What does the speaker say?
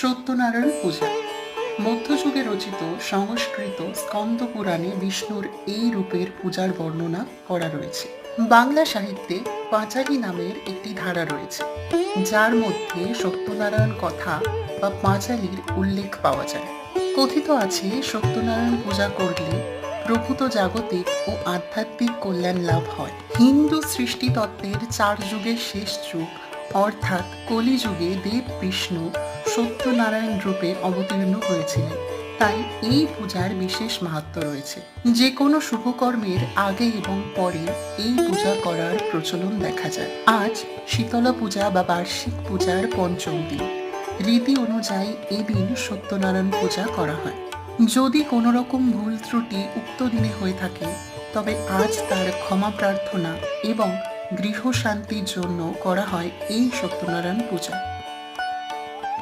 সত্যনারায়ণ পূজা। মধ্যযুগে রচিত, সংস্কৃত, স্কন্দ পুরাণে বিষ্ণুর এই রূপের পূজার বর্ণনা করা রয়েছে। বাংলা সাহিত্যে পাঁচালী নামের একটি ধারা রয়েছে, যার মধ্যে সত্যনারায়ণ কথা বা পাঁচালীর উল্লেখ পাওয়া যায়। কথিত আছে, সত্যনারায়ণ পূজা করলে প্রভূত জাগতিক ও আধ্যাত্মিক কল্যাণ লাভ হয়। হিন্দু সৃষ্টিতত্ত্বের চার যুগের শেষ যুগ, অর্থাৎ কলিযুগে দেব বিষ্ণু সত্যনারায়ণ রূপে অবতীর্ণ হয়েছিলেন। তাই এই পূজার বিশেষ মাহাত্ম রয়েছে। যে কোনো শুভকর্মের আগে এবং পরে এই পূজা করার প্রচলন দেখা যায়। আজ শীতলা পূজা বা বার্ষিক পূজার পঞ্চম দিন। রীতি অনুযায়ী এদিন সত্যনারায়ণ পূজা করা হয়। যদি কোনো রকম ভুল ত্রুটি উক্ত দিনে হয়ে থাকে, তবে আজ তার ক্ষমা প্রার্থনা এবং গৃহ শান্তির জন্য করা হয় এই সত্যনারায়ণ পূজা।